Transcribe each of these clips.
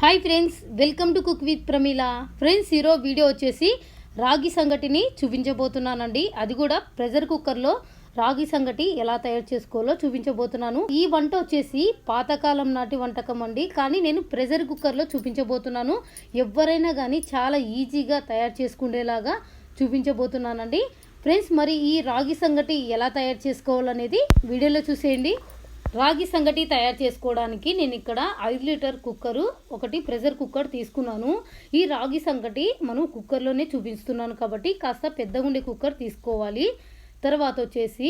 Hi friends welcome to cook with Pramila friends ఈరోజు video వచ్చేసి రాగి సంగటిని చూపించబోతున్నానండి. అది కూడా ప్రెషర్ కుక్కర్లో రాగి సంగటి ఎలా తయారు చేసుకోవాలో చూపించబోతున్నాను. ఈ వంట వచ్చేసి పాతకాలం నాటి వంటకం అండి. కానీ నేను ప్రెషర్ కుక్కర్లో చూపించబోతున్నాను. ఎవరైనా కానీ చాలా ఈజీగా తయారు చేసుకునేలాగా చూపించబోతున్నానండి. ఫ్రెండ్స్ మరి ఈ రాగి సంగటి ఎలా తయారు చేసుకోవాలనేది వీడియోలో చూసేయండి. రాగి సంగటి తయారు చేసుకోవడానికి నేను ఇక్కడ ఐదు లీటర్ కుక్కరు ఒకటి ప్రెషర్ కుక్కర్ తీసుకున్నాను. ఈ రాగి సంగటి మనం కుక్కర్లోనే చూపిస్తున్నాను కాబట్టి కాస్త పెద్దగా ఉండే కుక్కర్ తీసుకోవాలి. తర్వాత వచ్చేసి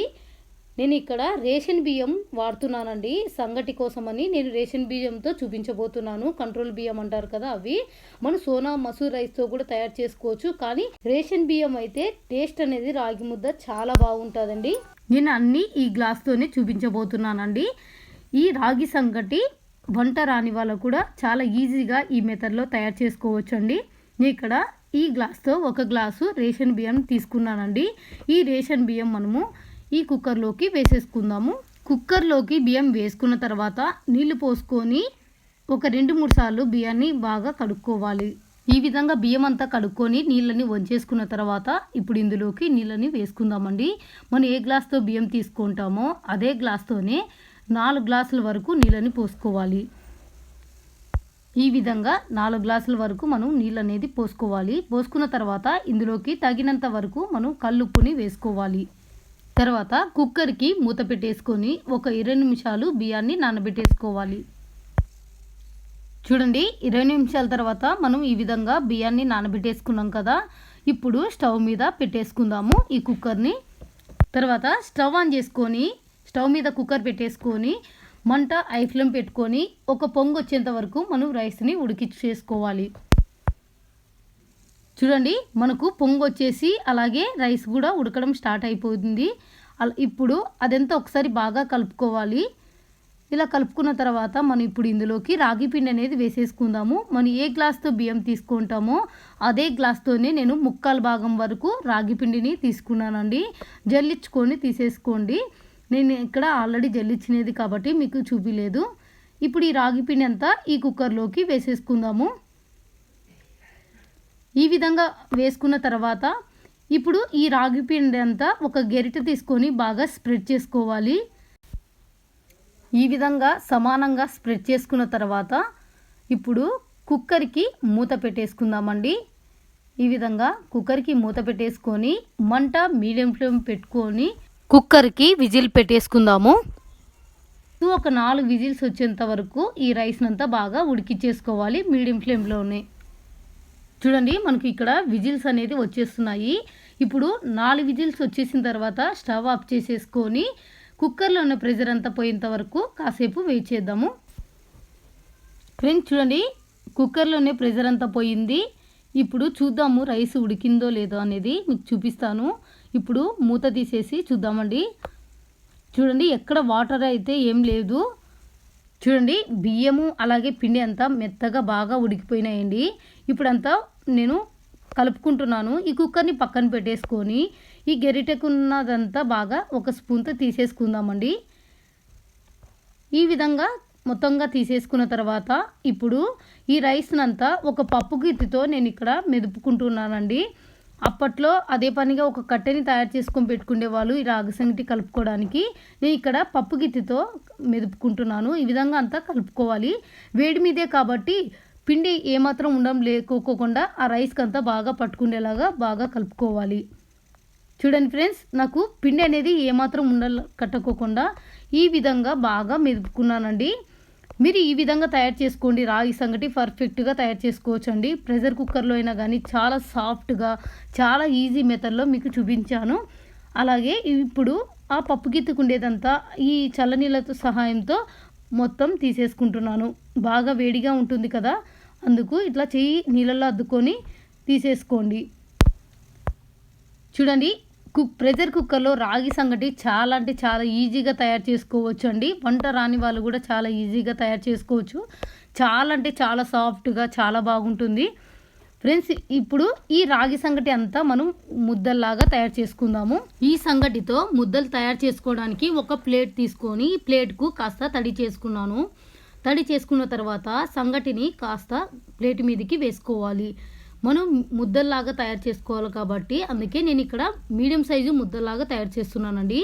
నేను ఇక్కడ రేషన్ బియ్యం వాడుతున్నానండి. సంగటి కోసమని నేను రేషన్ బియ్యంతో చూపించబోతున్నాను. కంట్రోల్ బియ్యం అంటారు కదా అవి. మనం సోనా మసూర్ రైస్తో కూడా తయారు చేసుకోవచ్చు. కానీ రేషన్ బియ్యం అయితే టేస్ట్ అనేది రాగి ముద్ద చాలా బాగుంటుందండి. నేను అన్నీ ఈ గ్లాస్తోనే చూపించబోతున్నానండి. ఈ రాగి సంగటి వంట రాని వాళ్ళకు కూడా చాలా ఈజీగా ఈ మెథడ్లో తయారు చేసుకోవచ్చు అండి నేను ఇక్కడ ఈ గ్లాస్తో ఒక గ్లాసు రేషన్ బియ్యం తీసుకున్నానండి. ఈ రేషన్ బియ్యం మనము ఈ కుక్కర్లోకి వేసేసుకుందాము. కుక్కర్లోకి బియ్యం వేసుకున్న తర్వాత నీళ్ళు పోసుకొని ఒక రెండు మూడు సార్లు బియ్యాన్ని బాగా కడుక్కోవాలి. ఈ విధంగా బియ్యం అంతా కడుక్కొని నీళ్ళని వంచేసుకున్న తర్వాత ఇప్పుడు ఇందులోకి నీళ్ళని వేసుకుందామండి. మనం ఏ గ్లాస్తో బియ్యం తీసుకుంటామో అదే గ్లాస్తోనే నాలుగు గ్లాసుల వరకు నీళ్ళని పోసుకోవాలి. ఈ విధంగా నాలుగు గ్లాసుల వరకు మనం నీళ్ళు అనేది పోసుకోవాలి. పోసుకున్న తర్వాత ఇందులోకి తగినంత వరకు మనం కల్లుప్పుని వేసుకోవాలి. తర్వాత కుక్కర్కి మూత పెట్టేసుకొని ఒక ఇరవై నిమిషాలు బియ్యాన్ని నానబెట్టేసుకోవాలి. చూడండి ఇరవై నిమిషాల తర్వాత మనం ఈ విధంగా బియ్యాన్ని నానబెట్టేసుకున్నాం కదా. ఇప్పుడు స్టవ్ మీద పెట్టేసుకుందాము ఈ కుక్కర్ని. తర్వాత స్టవ్ ఆన్ చేసుకొని స్టవ్ మీద కుక్కర్ పెట్టేసుకొని మంట ఐ ఫ్లేమ్ పెట్టుకొని ఒక పొంగు వచ్చేంత వరకు మనం రైస్ని ఉడికి చేసుకోవాలి చూడండి మనకు పొంగు వచ్చేసి అలాగే రైస్ కూడా ఉడకడం స్టార్ట్ అయిపోతుంది ఇప్పుడు అదంతా ఒకసారి బాగా కలుపుకోవాలి. ఇలా కలుపుకున్న తర్వాత మనం ఇప్పుడు ఇందులోకి రాగి పిండి అనేది వేసేసుకుందాము. మనం ఏ గ్లాస్తో బియ్యం తీసుకుంటామో అదే గ్లాస్తోనే నేను ముక్కాల భాగం వరకు రాగి పిండిని తీసుకున్నానండి. జల్లించుకొని తీసేసుకోండి. నేను ఇక్కడ ఆల్రెడీ జల్లించినది కాబట్టి మీకు చూపిలేదు. ఇప్పుడు ఈ రాగి పిండి అంతా ఈ కుక్కర్లోకి వేసేసుకుందాము. ఈ విధంగా వేసుకున్న తర్వాత ఇప్పుడు ఈ రాగి పిండి అంతా ఒక గెరిట తీసుకొని బాగా స్ప్రెడ్ చేసుకోవాలి. ఈ విధంగా సమానంగా స్ప్రెడ్ చేసుకున్న తర్వాత ఇప్పుడు కుక్కర్కి మూత పెట్టేసుకుందామండి. ఈ విధంగా కుక్కర్కి మూత పెట్టేసుకొని మంట మీడియం ఫ్లేమ్ పెట్టుకొని కుక్కర్కి విజిల్ పెట్టేసుకుందాము. ఒక నాలుగు విజిల్స్ వచ్చేంత వరకు ఈ రైస్నంతా బాగా ఉడికిచ్చేసుకోవాలి మీడియం ఫ్లేమ్లోనే. చూడండి మనకి ఇక్కడ విజిల్స్ అనేది వచ్చేస్తున్నాయి. ఇప్పుడు నాలుగు విజిల్స్ వచ్చేసిన తర్వాత స్టవ్ ఆఫ్ చేసేసుకొని కుక్కర్లో ఉన్న ప్రెషర్ అంతా పోయేంత వరకు కాసేపు వెయిట్ చేద్దాము. ఫ్రెండ్స్ చూడండి కుక్కర్లోనే ప్రెషర్ అంతా పోయింది. ఇప్పుడు చూద్దాము రైస్ ఉడికిందో లేదో అనేది మీకు చూపిస్తాను. ఇప్పుడు మూత తీసేసి చూద్దామండి. చూడండి ఎక్కడ వాటర్ అయితే ఏం లేదు. చూడండి బియ్యము అలాగే పిండి అంతా మెత్తగా బాగా ఉడికిపోయినాయండి. ఇప్పుడంతా నేను కలుపుకుంటున్నాను. ఈ కుక్కర్ని పక్కన పెట్టేసుకొని ఈ గెరిటెకున్నదంతా బాగా ఒక స్పూన్తో తీసేసుకుందామండి. ఈ విధంగా మొత్తంగా తీసేసుకున్న తర్వాత ఇప్పుడు ఈ రైస్నంతా ఒక పప్పు గిత్తితో నేను ఇక్కడ మెదుపుకుంటున్నానండి. అప్పట్లో అదే పనిగా ఒక కట్టెని తయారు చేసుకొని పెట్టుకునే వాళ్ళు ఈ రాగి సంగటి కలుపుకోవడానికి నేను ఇక్కడ పప్పు గిత్తితో మెదుపుకుంటున్నాను. ఈ విధంగా అంతా కలుపుకోవాలి. వేడి మీదే కాబట్టి పిండి ఏమాత్రం ఉండడం లేకోకుండా ఆ రైస్కి అంతా బాగా పట్టుకునేలాగా బాగా కలుపుకోవాలి. చూడండి ఫ్రెండ్స్ నాకు పిండి అనేది ఏమాత్రం ఉండాలి కట్టుకోకుండా ఈ విధంగా బాగా మెదుపుకున్నానండి. మీరు ఈ విధంగా తయారు చేసుకోండి. రాగి సంగటి పర్ఫెక్ట్గా తయారు చేసుకోవచ్చు అండి ప్రెషర్ కుక్కర్లో అయినా కానీ చాలా సాఫ్ట్గా చాలా ఈజీ మెథడ్లో మీకు చూపించాను. అలాగే ఇప్పుడు ఆ పప్పు గిత్తుకుండేదంతా ఈ చల్లనీళ్ళతో సహాయంతో మొత్తం తీసేసుకుంటున్నాను. బాగా వేడిగా ఉంటుంది కదా. అందుకు ఇట్లా చెయ్యి నీళ్ళల్లో అద్దుకొని తీసేసుకోండి. చూడండి కుక్ ప్రెషర్ కుక్కర్లో రాగి సంగటి చాలా అంటే చాలా ఈజీగా తయారు చేసుకోవచ్చు అండి వంట రాని వాళ్ళు కూడా చాలా ఈజీగా తయారు చేసుకోవచ్చు. చాలా అంటే చాలా సాఫ్ట్గా చాలా బాగుంటుంది. ఫ్రెండ్స్ ఇప్పుడు ఈ రాగి సంగటి అంతా మనం ముద్దల్లాగా తయారు చేసుకుందాము. ఈ సంగటితో ముద్దలు తయారు చేసుకోవడానికి ఒక ప్లేట్ తీసుకొని ఈ ప్లేట్కు కాస్త తడి చేసుకున్నాను. తడి చేసుకున్న తర్వాత సంగటిని కాస్త ప్లేట్ మీదకి వేసుకోవాలి. మనం ముద్దల్లాగా తయారు చేసుకోవాలి కాబట్టి అందుకే నేను ఇక్కడ మీడియం సైజు ముద్దల్లాగా తయారు చేస్తున్నానండి.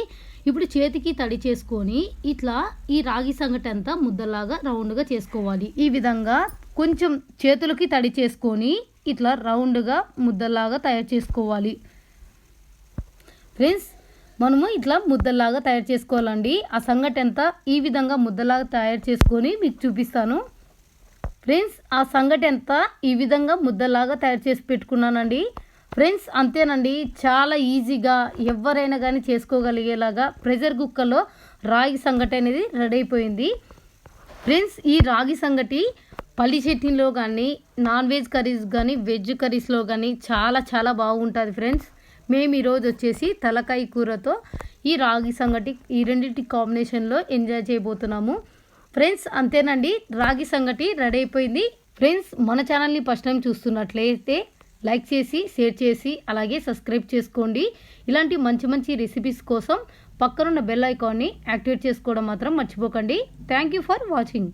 ఇప్పుడు చేతికి తడి చేసుకొని ఇట్లా ఈ రాగి సంగటి అంతా ముద్దలాగా రౌండ్గా చేసుకోవాలి. ఈ విధంగా కొంచెం చేతులకి తడి చేసుకొని ఇట్లా రౌండ్గా ముద్దలాగా తయారు చేసుకోవాలి. ఫ్రెండ్స్ మనము ఇట్లా ముద్దలాగా తయారు చేసుకోవాలండి. ఆ సంగటి అంతా ఈ విధంగా ముద్దలాగా తయారు చేసుకొని మీకు చూపిస్తాను. ఫ్రెండ్స్ ఆ సంగటి అంతా ఈ విధంగా ముద్దలాగా తయారు చేసి పెట్టుకున్నానండి. ఫ్రెండ్స్ అంతేనండి. చాలా ఈజీగా ఎవరైనా కానీ చేసుకోగలిగేలాగా ప్రెషర్ కుక్కర్లో రాగి సంగటి అనేది రెడీ అయిపోయింది. ఫ్రెండ్స్ ఈ రాగి సంగటి పల్లి చట్నీలో కానీ నాన్ వెజ్ కర్రీస్ కానీ వెజ్ కర్రీస్లో కానీ చాలా చాలా బాగుంటుంది ఫ్రెండ్స్. మేము ఈరోజు వచ్చేసి తలకాయ కూరతో ఈ రాగి సంగటి ఈ రెండింటి కాంబినేషన్లో ఎంజాయ్ చేయబోతున్నాము. ఫ్రెండ్స్ అంతేనండి రాగి సంగటి రెడీ అయిపోయింది. ఫ్రెండ్స్ మన ఛానల్ని ఫస్ట్ టైం చూస్తున్నట్లయితే లైక్ చేసి షేర్ చేసి అలాగే సబ్స్క్రైబ్ చేసుకోండి. ఇలాంటి మంచి మంచి రెసిపీస్ కోసం పక్కనున్న బెల్ ఐకాన్ని యాక్టివేట్ చేసుకోవడం మాత్రం మర్చిపోకండి. Thank you for watching.